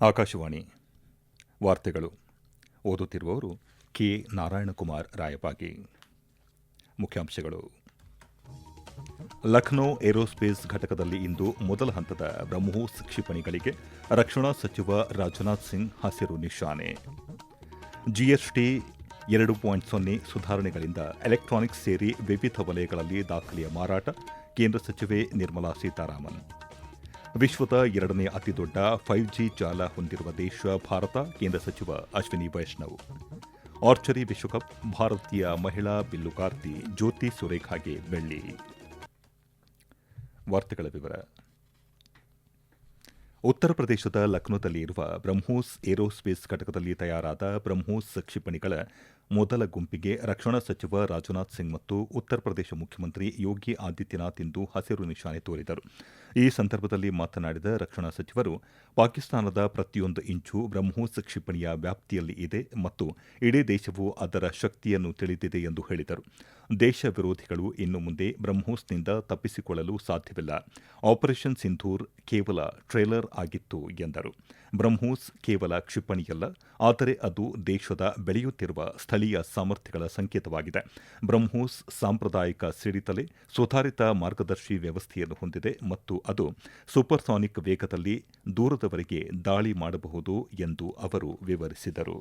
ಆಕಾಶವಾಣಿ ವಾರ್ತೆಗಳು ಓದುತ್ತಿರುವವರು ಕೆ ನಾರಾಯಣಕುಮಾರ್ ರಾಯಪಾಗಿ ಮುಖ್ಯಾಂಶಗಳು. ಲಖನೌ ಏರೋಸ್ಪೇಸ್ ಘಟಕದಲ್ಲಿ ಇಂದು ಮೊದಲ ಹಂತದ ಬ್ರಹ್ಮೋಸ್ ಕ್ಷಿಪಣಿಗಳಿಗೆ ರಕ್ಷಣಾ ಸಚಿವ ರಾಜನಾಥ್ ಸಿಂಗ್ ಹಸಿರು ನಿಶಾನೆ. ಜಿಎಸ್ಟಿ ಎರಡು ಪಾಯಿಂಟ್ ಸೊನ್ನೆ ಸುಧಾರಣೆಗಳಿಂದ ಎಲೆಕ್ಟ್ರಾನಿಕ್ಸ್ ಸೇರಿ ವಿವಿಧ ವಲಯಗಳಲ್ಲಿ ದಾಖಲೆಯ ಮಾರಾಟ, ಕೇಂದ್ರ ಸಚಿವೆ ನಿರ್ಮಲಾ ಸೀತಾರಾಮನ್. ವಿಶ್ವದ ಎರಡನೇ ಅತಿದೊಡ್ಡ ಫೈವ್ ಜಿ ಜಾಲ ಹೊಂದಿರುವ ದೇಶ ಭಾರತ, ಕೇಂದ್ರ ಸಚಿವ ಅಶ್ವಿನಿ ವೈಷ್ಣವ್. ಆರ್ಚರಿ ವಿಶ್ವಕಪ್ ಭಾರತೀಯ ಮಹಿಳಾ ಬಿಲ್ಲುಗಾರ್ತಿ ಜ್ಯೋತಿ ಸುರೇಖಾಗೆ ಬೆಳ್ಳಿ. ವಾರ್ತೆಗಳ ವಿವರ. ಉತ್ತರ ಪ್ರದೇಶದ ಲಕ್ನೋದಲ್ಲಿ ಇರುವ ಬ್ರಹ್ಮೋಸ್ ಏರೋಸ್ಪೇಸ್ ಘಟಕದಲ್ಲಿ ತಯಾರಾದ ಬ್ರಹ್ಮೋಸ್ ಕ್ಷಿಪಣಿಗಳ ಮೊದಲ ಗುಂಪಿಗೆ ರಕ್ಷಣಾ ಸಚಿವ ರಾಜನಾಥ್ ಸಿಂಗ್ ಮತ್ತು ಉತ್ತರ ಪ್ರದೇಶ ಮುಖ್ಯಮಂತ್ರಿ ಯೋಗಿ ಆದಿತ್ಯನಾಥ್ ಇಂದು ಹಸಿರು ನಿಶಾನೆ ತೋರಿದರು. ಈ ಸಂದರ್ಭದಲ್ಲಿ ಮಾತನಾಡಿದ ರಕ್ಷಣಾ ಸಚಿವರು, ಪಾಕಿಸ್ತಾನದ ಪ್ರತಿಯೊಂದು ಇಂಚು ಬ್ರಹ್ಮೋಸ್ ಕ್ಷಿಪಣಿಯ ವ್ಯಾಪ್ತಿಯಲ್ಲಿ ಇದೆ ಮತ್ತು ಇಡೀ ದೇಶವು ಅದರ ಶಕ್ತಿಯನ್ನು ತಿಳಿದಿದೆ ಎಂದು ಹೇಳಿದರು. ದೇಶ ವಿರೋಧಿಗಳು ಇನ್ನು ಮುಂದೆ ಬ್ರಹ್ಮೋಸ್ನಿಂದ ತಪ್ಪಿಸಿಕೊಳ್ಳಲು ಸಾಧ್ಯವಿಲ್ಲ. ಆಪರೇಷನ್ ಸಿಂಧೂರ್ ಕೇವಲ ಟ್ರೇಲರ್ ಆಗಿತ್ತು ಎಂದರು ಬ್ರಹ್ಮೋಸ್ ಕೇವಲ ಕ್ಷಿಪಣಿಯಲ್ಲ ಆದರೆ ಅದು ದೇಶದ ಬೆಳೆಯುತ್ತಿರುವ ಸ್ಥಳೀಯ ಸಾಮರ್ಥ್ಯಗಳ ಸಂಕೇತವಾಗಿದೆ ಬ್ರಹ್ಮೋಸ್ ಸಾಂಪ್ರದಾಯಿಕ ಸಿಡಿತಲೆ ಸುಧಾರಿತ ಮಾರ್ಗದರ್ಶಿ ವ್ಯವಸ್ಥೆಯನ್ನು ಹೊಂದಿದೆ ಮತ್ತು ಅದು ಸೂಪರ್ಸಾನಿಕ್ ವೇಗದಲ್ಲಿ ದೂರದವರೆಗೆ ದಾಳಿ ಮಾಡಬಹುದು ಎಂದು ಅವರು ವಿವರಿಸಿದರು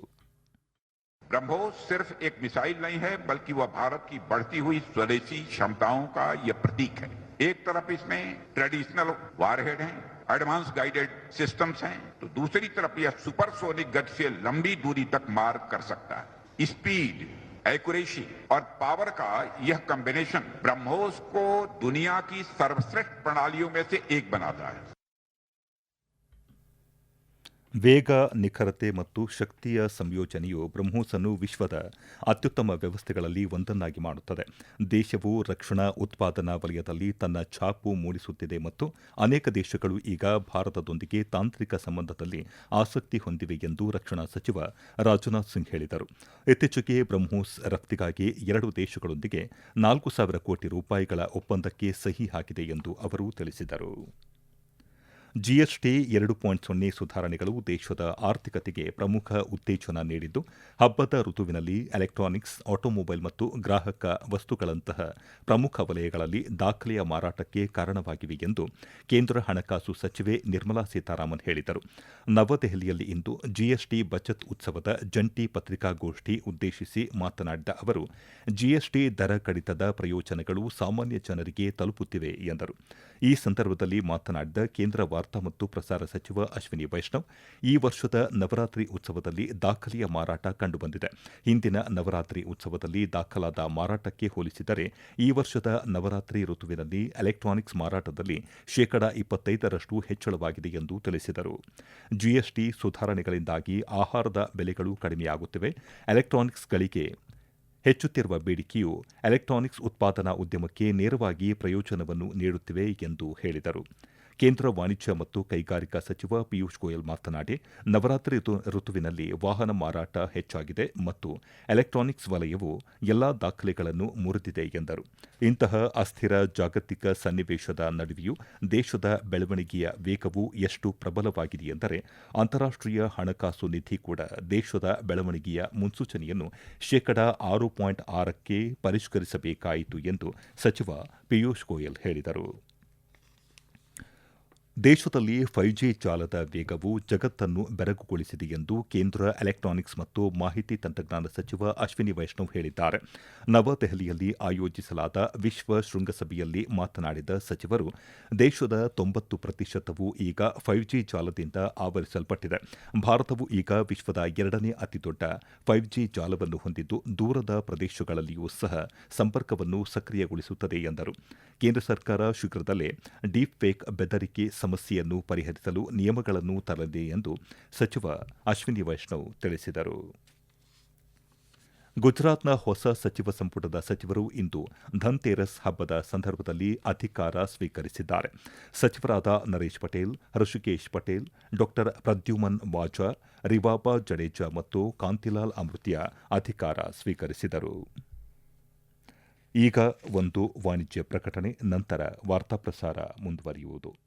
ब्रह्मोस सिर्फ एक मिसाइल नहीं है बल्कि वह भारत की बढ़ती हुई स्वदेशी क्षमताओं का यह प्रतीक है एक तरफ इसमें ट्रेडिशनल वारहेड हैं एडवांस गाइडेड सिस्टम्स हैं तो दूसरी तरफ़ यह सुपरसोनिक गति से लंबी दूरी तक मार्ग कर सकता है। स्पीड एक्यूरेसी और पावर का यह कॉम्बिनेशन ब्रह्मोस को दुनिया की सर्वश्रेष्ठ प्रणालियों में से एक बनाता है। ವೇಗ, ನಿಖರತೆ ಮತ್ತು ಶಕ್ತಿಯ ಸಂಯೋಜನೆಯು ಬ್ರಹ್ಮೋಸನ್ನು ವಿಶ್ವದ ಅತ್ಯುತ್ತಮ ವ್ಯವಸ್ಥೆಗಳಲ್ಲಿ ಒಂದನ್ನಾಗಿ ಮಾಡುತ್ತದೆ. ದೇಶವು ರಕ್ಷಣಾ ಉತ್ಪಾದನಾ ವಲಯದಲ್ಲಿ ತನ್ನ ಛಾಪು ಮೂಡಿಸುತ್ತಿದೆ ಮತ್ತು ಅನೇಕ ದೇಶಗಳು ಈಗ ಭಾರತದೊಂದಿಗೆ ತಾಂತ್ರಿಕ ಸಂಬಂಧದಲ್ಲಿ ಆಸಕ್ತಿ ಹೊಂದಿವೆ ಎಂದು ರಕ್ಷಣಾ ಸಚಿವ ರಾಜನಾಥ್ ಸಿಂಗ್ ಹೇಳಿದರು. ಇತ್ತೀಚೆಗೆ ಬ್ರಹ್ಮೋಸ್ ರಫ್ತಿಗಾಗಿ ಎರಡು ದೇಶಗಳೊಂದಿಗೆ ನಾಲ್ಕು ಸಾವಿರ ಕೋಟಿ ರೂಪಾಯಿಗಳ ಒಪ್ಪಂದಕ್ಕೆ ಸಹಿ ಹಾಕಿದೆ ಎಂದು ಅವರು ತಿಳಿಸಿದರು. ಜಿಎಸ್ಟಿ ಎರಡು ಪಾಯಿಂಟ್ ಸೊನ್ನೆ ಸುಧಾರಣೆಗಳು ದೇಶದ ಆರ್ಥಿಕತೆಗೆ ಪ್ರಮುಖ ಉತ್ತೇಜನ ನೀಡಿದ್ದು, ಹಬ್ಬದ ಋತುವಿನಲ್ಲಿ ಎಲೆಕ್ಟ್ರಾನಿಕ್ಸ್, ಆಟೋಮೊಬೈಲ್ ಮತ್ತು ಗ್ರಾಹಕ ವಸ್ತುಗಳಂತಹ ಪ್ರಮುಖ ವಲಯಗಳಲ್ಲಿ ದಾಖಲೆಯ ಮಾರಾಟಕ್ಕೆ ಕಾರಣವಾಗಿವೆ ಎಂದು ಕೇಂದ್ರ ಹಣಕಾಸು ಸಚಿವೆ ನಿರ್ಮಲಾ ಸೀತಾರಾಮನ್ ಹೇಳಿದರು. ನವದೆಹಲಿಯಲ್ಲಿ ಇಂದು ಜಿಎಸ್ಟಿ ಬಚತ್ ಉತ್ಸವದ ಜಂಟಿ ಪತ್ರಿಕಾಗೋಷ್ಠಿ ಉದ್ದೇಶಿಸಿ ಮಾತನಾಡಿದ ಅವರು, ಜಿಎಸ್ಟಿ ದರ ಕಡಿತದ ಪ್ರಯೋಜನಗಳು ಸಾಮಾನ್ಯ ಜನರಿಗೆ ತಲುಪುತ್ತಿವೆ ಎಂದರು. ಈ ಸಂದರ್ಭದಲ್ಲಿ ಮಾತನಾಡಿದ ಕೇಂದ್ರ ಮತ್ತು ಪ್ರಸಾರ ಸಚಿವ ಅಶ್ವಿನಿ ವೈಷ್ಣವ್ ಈ ವರ್ಷದ ನವರಾತ್ರಿ ಉತ್ಸವದಲ್ಲಿ ದಾಖಲೆಯ ಮಾರಾಟ ಕಂಡುಬಂದಿದೆ. ಹಿಂದಿನ ನವರಾತ್ರಿ ಉತ್ಸವದಲ್ಲಿ ದಾಖಲಾದ ಮಾರಾಟಕ್ಕೆ ಹೋಲಿಸಿದರೆ ಈ ವರ್ಷದ ನವರಾತ್ರಿ ಋತುವಿನಲ್ಲಿ ಎಲೆಕ್ಟ್ರಾನಿಕ್ಸ್ ಮಾರಾಟದಲ್ಲಿ ಶೇಕಡಾ ಇಪ್ಪತ್ತೈದರಷ್ಟು ಹೆಚ್ಚಳವಾಗಿದೆ ಎಂದು ತಿಳಿಸಿದರು. ಜಿಎಸ್ಟಿ ಸುಧಾರಣೆಗಳಿಂದಾಗಿ ಆಹಾರದ ಬೆಲೆಗಳು ಕಡಿಮೆಯಾಗುತ್ತಿವೆ. ಎಲೆಕ್ಟ್ರಾನಿಕ್ಸ್ಗಳಿಗೆ ಹೆಚ್ಚುತ್ತಿರುವ ಬೇಡಿಕೆಯು ಎಲೆಕ್ಟ್ರಾನಿಕ್ಸ್ ಉತ್ಪಾದನಾ ಉದ್ಯಮಕ್ಕೆ ನೇರವಾಗಿ ಪ್ರಯೋಜನವನ್ನು ನೀಡುತ್ತಿವೆ ಎಂದು ಹೇಳಿದರು. ಕೇಂದ್ರ ವಾಣಿಜ್ಯ ಮತ್ತು ಕೈಗಾರಿಕಾ ಸಚಿವ ಪಿಯೂಷ್ ಗೋಯಲ್ ಮಾತನಾಡಿ, ನವರಾತ್ರಿ ಋತುವಿನಲ್ಲಿ ವಾಹನ ಮಾರಾಟ ಹೆಚ್ಚಾಗಿದೆ ಮತ್ತು ಎಲೆಕ್ಟ್ರಾನಿಕ್ಸ್ ವಲಯವು ಎಲ್ಲಾ ದಾಖಲೆಗಳನ್ನು ಮುರಿದಿದೆ ಎಂದರು. ಇಂತಹ ಅಸ್ಥಿರ ಜಾಗತಿಕ ಸನ್ನಿವೇಶದ ನಡುವೆಯೂ ದೇಶದ ಬೆಳವಣಿಗೆಯ ವೇಗವು ಎಷ್ಟು ಪ್ರಬಲವಾಗಿದೆ ಎಂದರೆ ಅಂತಾರಾಷ್ಟೀಯ ಹಣಕಾಸು ನಿಧಿ ಕೂಡ ದೇಶದ ಬೆಳವಣಿಗೆಯ ಮುನ್ಸೂಚನೆಯನ್ನು ಶೇಕಡಾ ಆರು ಪಾಯಿಂಟ್ ಆರಕ್ಕೆ ಪರಿಷ್ಕರಿಸಬೇಕಾಯಿತು ಎಂದು ಸಚಿವ ಪಿಯೂಷ್ ಗೋಯಲ್ ಹೇಳಿದರು. ದೇಶದಲ್ಲಿ ಫೈವ್ ಜಿ ಜಾಲದ ವೇಗವು ಜಗತ್ತನ್ನು ಬೆರಗುಗೊಳಿಸಿದೆ ಎಂದು ಕೇಂದ್ರ ಎಲೆಕ್ಟ್ರಾನಿಕ್ಸ್ ಮತ್ತು ಮಾಹಿತಿ ತಂತ್ರಜ್ಞಾನ ಸಚಿವ ಅಶ್ವಿನಿ ವೈಷ್ಣವ್ ಹೇಳಿದ್ದಾರೆ. ನವದೆಹಲಿಯಲ್ಲಿ ಆಯೋಜಿಸಲಾದ ವಿಶ್ವ ಶೃಂಗಸಭೆಯಲ್ಲಿ ಮಾತನಾಡಿದ ಸಚಿವರು, ದೇಶದ ತೊಂಬತ್ತು ಪ್ರತಿಶತವು ಈಗ ಫೈವ್ ಜಿ ಜಾಲದಿಂದ ಆವರಿಸಲ್ಪಟ್ಟಿದೆ. ಭಾರತವು ಈಗ ವಿಶ್ವದ ಎರಡನೇ ಅತಿದೊಡ್ಡ ಫೈವ್ ಜಿ ಜಾಲವನ್ನು ಹೊಂದಿದ್ದು, ದೂರದ ಪ್ರದೇಶಗಳಲ್ಲಿಯೂ ಸಹ ಸಂಪರ್ಕವನ್ನು ಸಕ್ರಿಯಗೊಳಿಸುತ್ತದೆ ಎಂದರು. ಕೇಂದ್ರ ಸರ್ಕಾರ ಶೀಘ್ರದಲ್ಲೇ ಡೀಪ್ ಫೇಕ್ ಬೆದರಿಕೆ ಸಮಸ್ಯೆಯನ್ನು ಪರಿಹರಿಸಲು ನಿಯಮಗಳನ್ನು ತರಲಿದೆ ಎಂದು ಸಚಿವ ಅಶ್ವಿನಿ ವೈಷ್ಣವ್ ತಿಳಿಸಿದರು. ಗುಜರಾತ್ನ ಹೊಸ ಸಚಿವ ಸಂಪುಟದ ಸಚಿವರು ಇಂದು ಧನ್ತೇರಸ್ ಹಬ್ಬದ ಸಂದರ್ಭದಲ್ಲಿ ಅಧಿಕಾರ ಸ್ವೀಕರಿಸಿದ್ದಾರೆ. ಸಚಿವರಾದ ನರೇಶ್ ಪಟೇಲ್ ಹೃಷಿಕೇಶ್ ಪಟೇಲ್ ಡಾ ಪ್ರದ್ಯುಮನ್ ವಾಜಾ ರಿವಾಬಾ ಜಡೇಜಾ ಮತ್ತು ಕಾಂತಿಲಾಲ್ ಅಮೃತ್ಯ ಅಧಿಕಾರ ಸ್ವೀಕರಿಸಿದರು. ಈಗ ಒಂದು ವಾಣಿಜ್ಯ ಪ್ರಕಟಣೆ, ನಂತರ ವಾರ್ತಾ ಪ್ರಸಾರ ಮುಂದುವರಿಯುವುದು.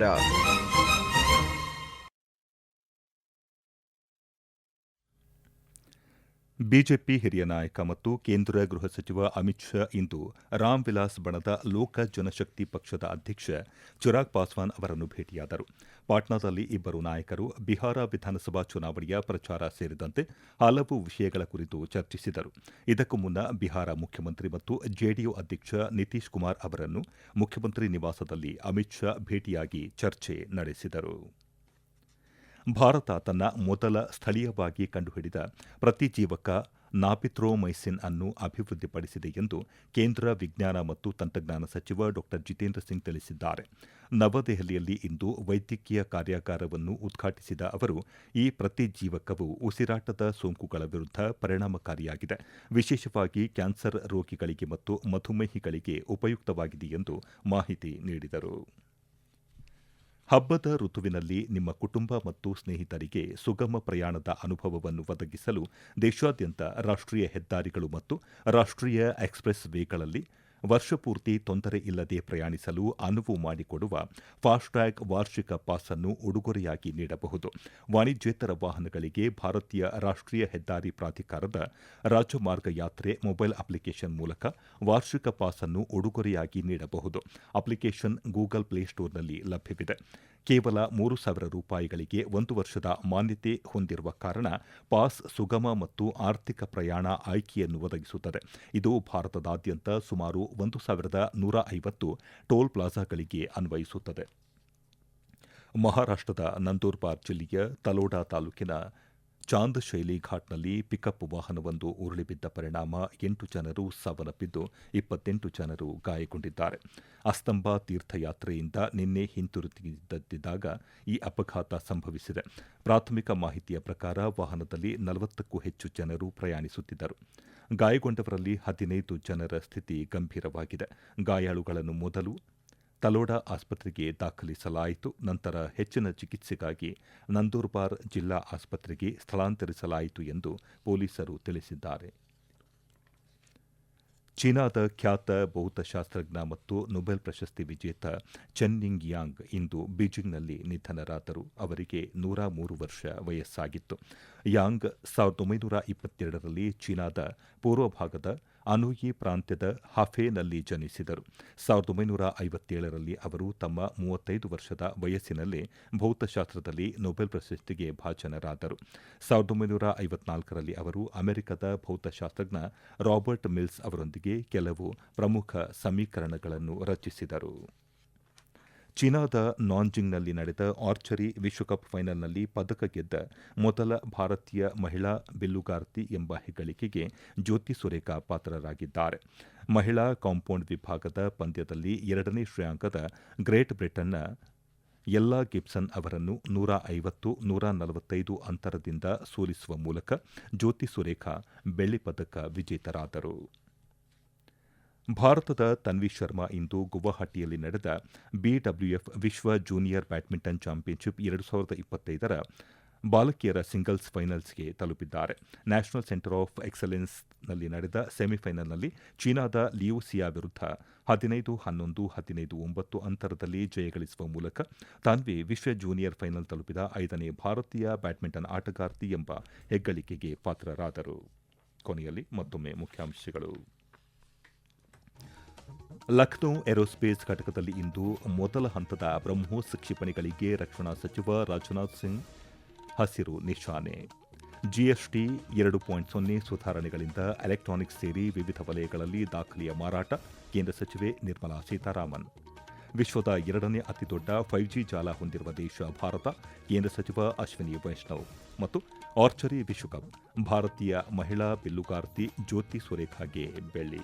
up. ಬಿಜೆಪಿ ಹಿರಿಯ ನಾಯಕ ಮತ್ತು ಕೇಂದ್ರ ಗೃಹ ಸಚಿವ ಅಮಿತ್ ಶಾ ಇಂದು ರಾಮ್ ವಿಲಾಸ್ ಬಣದ ಲೋಕ ಜನಶಕ್ತಿ ಪಕ್ಷದ ಅಧ್ಯಕ್ಷ ಚಿರಾಗ್ ಪಾಸ್ವಾನ್ ಅವರನ್ನು ಭೇಟಿಯಾದರು. ಪಾಟ್ನಾದಲ್ಲಿ ಇಬ್ಬರು ನಾಯಕರು ಬಿಹಾರ ವಿಧಾನಸಭಾ ಚುನಾವಣೆಯ ಪ್ರಚಾರ ಸೇರಿದಂತೆ ಹಲವು ವಿಷಯಗಳ ಕುರಿತು ಚರ್ಚಿಸಿದರು. ಇದಕ್ಕೂ ಮುನ್ನ ಬಿಹಾರ ಮುಖ್ಯಮಂತ್ರಿ ಮತ್ತು ಜೆಡಿಯು ಅಧ್ಯಕ್ಷ ನಿತೀಶ್ ಕುಮಾರ್ ಅವರನ್ನು ಮುಖ್ಯಮಂತ್ರಿ ನಿವಾಸದಲ್ಲಿ ಅಮಿತ್ ಶಾ ಭೇಟಿಯಾಗಿ ಚರ್ಚೆ ನಡೆಸಿದರು. ಭಾರತ ತನ್ನ ಮೊದಲ ಸ್ಥಳೀಯವಾಗಿ ಕಂಡುಹಿಡಿದ ಪ್ರತಿಜೀವಕ ನಾಪಿತ್ರೋಮೈಸಿನ್ ಅನ್ನು ಅಭಿವೃದ್ಧಿಪಡಿಸಿದೆ ಎಂದು ಕೇಂದ್ರ ವಿಜ್ಞಾನ ಮತ್ತು ತಂತ್ರಜ್ಞಾನ ಸಚಿವ ಡಾ. ಜಿತೇಂದ್ರ ಸಿಂಗ್ ತಿಳಿಸಿದ್ದಾರೆ. ನವದೆಹಲಿಯಲ್ಲಿ ಇಂದು ವೈದ್ಯಕೀಯ ಕಾರ್ಯಾಗಾರವನ್ನು ಉದ್ಘಾಟಿಸಿದ ಅವರು, ಈ ಪ್ರತಿಜೀವಕವು ಉಸಿರಾಟದ ಸೋಂಕುಗಳ ವಿರುದ್ಧ ಪರಿಣಾಮಕಾರಿಯಾಗಿದೆ. ವಿಶೇಷವಾಗಿ ಕ್ಯಾನ್ಸರ್ ರೋಗಿಗಳಿಗೆ ಮತ್ತು ಮಧುಮೇಹಿಗಳಿಗೆ ಉಪಯುಕ್ತವಾಗಿದೆ ಎಂದು ಮಾಹಿತಿ ನೀಡಿದರು. ಹಬ್ಬದ ಋತುವಿನಲ್ಲಿ ನಿಮ್ಮ ಕುಟುಂಬ ಮತ್ತು ಸ್ನೇಹಿತರಿಗೆ ಸುಗಮ ಪ್ರಯಾಣದ ಅನುಭವವನ್ನು ಒದಗಿಸಲು ದೇಶಾದ್ಯಂತ ರಾಷ್ಟ್ರೀಯ ಹೆದ್ದಾರಿಗಳು ಮತ್ತು ರಾಷ್ಟ್ರೀಯ ಎಕ್ಸ್ಪ್ರೆಸ್ ವೇಗಳಲ್ಲಿ ವರ್ಷಪೂರ್ತಿ ತೊಂದರೆ ಇಲ್ಲದೆ ಪ್ರಯಾಣಿಸಲು ಅನುವು ಮಾಡಿಕೊಡುವ ಫಾಸ್ಟ್ಯಾಗ್ ವಾರ್ಷಿಕ ಪಾಸ್ ಅನ್ನು ಉಡುಗೊರೆಯಾಗಿ ನೀಡಬಹುದು. ವಾಣಿಜ್ಯೇತರ ವಾಹನಗಳಿಗೆ ಭಾರತೀಯ ರಾಷ್ಟ್ರೀಯ ಹೆದ್ದಾರಿ ಪ್ರಾಧಿಕಾರದ ರಾಜಮಾರ್ಗ ಯಾತ್ರೆ ಮೊಬೈಲ್ ಅಪ್ಲಿಕೇಶನ್ ಮೂಲಕ ವಾರ್ಷಿಕ ಪಾಸ್ ಅನ್ನು ಉಡುಗೊರೆಯಾಗಿ ನೀಡಬಹುದು. ಅಪ್ಲಿಕೇಶನ್ ಗೂಗಲ್ ಪ್ಲೇಸ್ಟೋರ್ನಲ್ಲಿ ಲಭ್ಯವಿದೆ. ಕೇವಲ ಮೂರು ಸಾವಿರ ರೂಪಾಯಿಗಳಿಗೆ ಒಂದು ವರ್ಷದ ಮಾನ್ಯತೆ ಹೊಂದಿರುವ ಕಾರಣ ಪಾಸ್ ಸುಗಮ ಮತ್ತು ಆರ್ಥಿಕ ಪ್ರಯಾಣ ಆಯ್ಕೆಯನ್ನು ಒದಗಿಸುತ್ತದೆ. ಇದು ಭಾರತದಾದ್ಯಂತ ಸುಮಾರು ಒಂದು ಸಾವಿರದ ನೂರ ಐವತ್ತು ಟೋಲ್ ಪ್ಲಾಜಾಗಳಿಗೆ ಅನ್ವಯಿಸುತ್ತದೆ. ಮಹಾರಾಷ್ಟದ ನಂದೂರ್ಬಾರ್ ಜಿಲ್ಲೆಯ ತಲೋಡಾ ತಾಲೂಕಿನ ಚಾಂದ್ ಶೈಲಿ ಘಾಟ್ನಲ್ಲಿ ಪಿಕಪ್ ವಾಹನವೊಂದು ಉರುಳಿಬಿದ್ದ ಪರಿಣಾಮ ಎಂಟು ಜನರು ಸಾವನ್ನಪ್ಪಿದ್ದು ಇಪ್ಪತ್ತೆಂಟು ಜನರು ಗಾಯಗೊಂಡಿದ್ದಾರೆ. ಅಸ್ತಂಬ ತೀರ್ಥಯಾತ್ರೆಯಿಂದ ನಿನ್ನೆ ಹಿಂತಿರುಗಿದ್ದಾಗ ಈ ಅಪಘಾತ ಸಂಭವಿಸಿದೆ. ಪ್ರಾಥಮಿಕ ಮಾಹಿತಿಯ ಪ್ರಕಾರ ವಾಹನದಲ್ಲಿ ನಲವತ್ತಕ್ಕೂ ಹೆಚ್ಚು ಜನರು ಪ್ರಯಾಣಿಸುತ್ತಿದ್ದರು. ಗಾಯಗೊಂಡವರಲ್ಲಿ ಹದಿನೈದು ಜನರ ಸ್ಥಿತಿ ಗಂಭೀರವಾಗಿದೆ. ಗಾಯಾಳುಗಳನ್ನು ಮೊದಲು ತಲೋಡಾ ಆಸ್ಪತ್ರೆಗೆ ದಾಖಲಿಸಲಾಯಿತು. ನಂತರ ಹೆಚ್ಚಿನ ಚಿಕಿತ್ಸೆಗಾಗಿ ನಂದೂರ್ಬಾರ್ ಜಿಲ್ಲಾ ಆಸ್ಪತ್ರೆಗೆ ಸ್ಥಳಾಂತರಿಸಲಾಯಿತು ಎಂದು ಪೊಲೀಸರು ತಿಳಿಸಿದ್ದಾರೆ. ಚೀನಾದ ಖ್ಯಾತ ಭೌತಶಾಸ್ತ್ರಜ್ಞ ಮತ್ತು ನೊಬೆಲ್ ಪ್ರಶಸ್ತಿ ವಿಜೇತ ಚೆನ್ನಿಂಗ್ ಯಾಂಗ್ ಇಂದು ಬೀಜಿಂಗ್ನಲ್ಲಿ ನಿಧನರಾದರು. ಅವರಿಗೆ ನೂರ ಮೂರು ವರ್ಷ ವಯಸ್ಸಾಗಿತ್ತು. ಯಾಂಗ್ ಸಾವಿರದ ಒಂಬೈನೂರ ಇಪ್ಪತ್ತೆರಡರಲ್ಲಿ ಚೀನಾದ ಪೂರ್ವ ಭಾಗದ ಅನುಯಿ ಪ್ರಾಂತ್ಯದ ಹಫೇನಲ್ಲಿ ಜನಿಸಿದರು. ಸಾವಿರದ ಒಂಬೈನೂರ ಐವತ್ತೇಳರಲ್ಲಿ ಅವರು ತಮ್ಮ ಮೂವತ್ತೈದು ವರ್ಷದ ವಯಸ್ಸಿನಲ್ಲೇ ಭೌತಶಾಸ್ತ್ರದಲ್ಲಿ ನೊಬೆಲ್ ಪ್ರಶಸ್ತಿಗೆ ಭಾಜನರಾದರು. ಸಾವಿರದ ಒಂಬೈನೂರ ಐವತ್ನಾಲ್ಕರಲ್ಲಿ ಅವರು ಅಮೆರಿಕದ ಭೌತಶಾಸ್ತ್ರಜ್ಞ ರಾಬರ್ಟ್ ಮಿಲ್ಸ್ ಅವರೊಂದಿಗೆ ಕೆಲವು ಪ್ರಮುಖ ಸಮೀಕರಣಗಳನ್ನು ರಚಿಸಿದರು. ಚೀನಾದ ನಾನ್ಜಿಂಗ್ನಲ್ಲಿ ನಡೆದ ಆರ್ಚರಿ ವಿಶ್ವಕಪ್ ಫೈನಲ್ನಲ್ಲಿ ಪದಕ ಗೆದ್ದ ಮೊದಲ ಭಾರತೀಯ ಮಹಿಳಾ ಬಿಲ್ಲುಗಾರ್ತಿ ಎಂಬ ಹೆಗ್ಗಳಿಕೆಗೆ ಜ್ಯೋತಿ ಸುರೇಖಾ ಪಾತ್ರರಾಗಿದ್ದಾರೆ. ಮಹಿಳಾ ಕಾಂಪೌಂಡ್ ವಿಭಾಗದ ಪಂದ್ಯದಲ್ಲಿ ಎರಡನೇ ಶ್ರೇಯಾಂಕದ ಗ್ರೇಟ್ ಬ್ರಿಟನ್ನ ಎಲ್ಲಾ ಗಿಬ್ಸನ್ ಅವರನ್ನು ನೂರ ಐವತ್ತು, ನೂರ ನಲವತ್ತೈದು ಅಂತರದಿಂದ ಸೋಲಿಸುವ ಮೂಲಕ ಜ್ಯೋತಿ ಸುರೇಖಾ ಬೆಳ್ಳಿ ಪದಕ ವಿಜೇತರಾದರು. ಭಾರತದ ತನ್ವಿ ಶರ್ಮಾ ಇಂದು ಗುವಾಹಟಿಯಲ್ಲಿ ನಡೆದ ಬಿಡಬ್ಲ್ಯೂಎಫ್ ವಿಶ್ವ ಜೂನಿಯರ್ ಬ್ಯಾಡ್ಮಿಂಟನ್ ಚಾಂಪಿಯನ್ಶಿಪ್ ಎರಡು ಸಾವಿರದ ಇಪ್ಪತ್ತೈದರ ಬಾಲಕಿಯರ ಸಿಂಗಲ್ಸ್ ಫೈನಲ್ಸ್ಗೆ ತಲುಪಿದ್ದಾರೆ. ನ್ಯಾಷನಲ್ ಸೆಂಟರ್ ಆಫ್ ಎಕ್ಸಲೆನ್ಸ್ನಲ್ಲಿ ನಡೆದ ಸೆಮಿಫೈನಲ್ನಲ್ಲಿ ಚೀನಾದ ಲಿಯೋಸಿಯಾ ವಿರುದ್ಧ ಹದಿನೈದು ಹನ್ನೊಂದು, ಹದಿನೈದು ಒಂಬತ್ತು ಅಂತರದಲ್ಲಿ ಜಯಗಳಿಸುವ ಮೂಲಕ ತಾನ್ವಿ ವಿಶ್ವ ಜೂನಿಯರ್ ಫೈನಲ್ ತಲುಪಿದ ಐದನೇ ಭಾರತೀಯ ಬ್ಯಾಡ್ಮಿಂಟನ್ ಆಟಗಾರ್ತಿ ಎಂಬ ಹೆಗ್ಗಳಿಕೆಗೆ ಪಾತ್ರರಾದರು. ಕೊನೆಯಲ್ಲಿ ಮತ್ತೊಮ್ಮೆ ಮುಖ್ಯಾಂಶಗಳು. ಲಖನೌ ಏರೋಸ್ಪೇಸ್ ಘಟಕದಲ್ಲಿ ಇಂದು ಮೊದಲ ಹಂತದ ಬ್ರಹ್ಮೋಸ್ ಕ್ಷಿಪಣಿಗಳಿಗೆ ರಕ್ಷಣಾ ಸಚಿವ ರಾಜನಾಥ್ ಸಿಂಗ್ ಹಸಿರು ನಿಶಾನೆ. ಜಿಎಸ್ಟಿ ಎರಡು ಪಾಯಿಂಟ್ ಸೊನ್ನೆ ಸುಧಾರಣೆಗಳಿಂದ ಎಲೆಕ್ಟ್ರಾನಿಕ್ಸ್ ಸೇರಿ ವಿವಿಧ ವಲಯಗಳಲ್ಲಿ ದಾಖಲೆಯ ಮಾರಾಟ, ಕೇಂದ್ರ ಸಚಿವೆ ನಿರ್ಮಲಾ ಸೀತಾರಾಮನ್. ವಿಶ್ವದ ಎರಡನೇ ಅತಿದೊಡ್ಡ ಫೈವ್ ಜಿ ಜಾಲ ಹೊಂದಿರುವ ದೇಶ ಭಾರತ, ಕೇಂದ್ರ ಸಚಿವ ಅಶ್ವಿನಿ ವೈಷ್ಣವ್ ಮತ್ತು ಆರ್ಚರಿ ವಿಶ್ವಕಪ್, ಭಾರತೀಯ ಮಹಿಳಾ ಬಿಲ್ಲುಗಾರ್ತಿ ಜ್ಯೋತಿ ಸುರೇಖಾಗೆ ಬೆಳ್ಳಿ.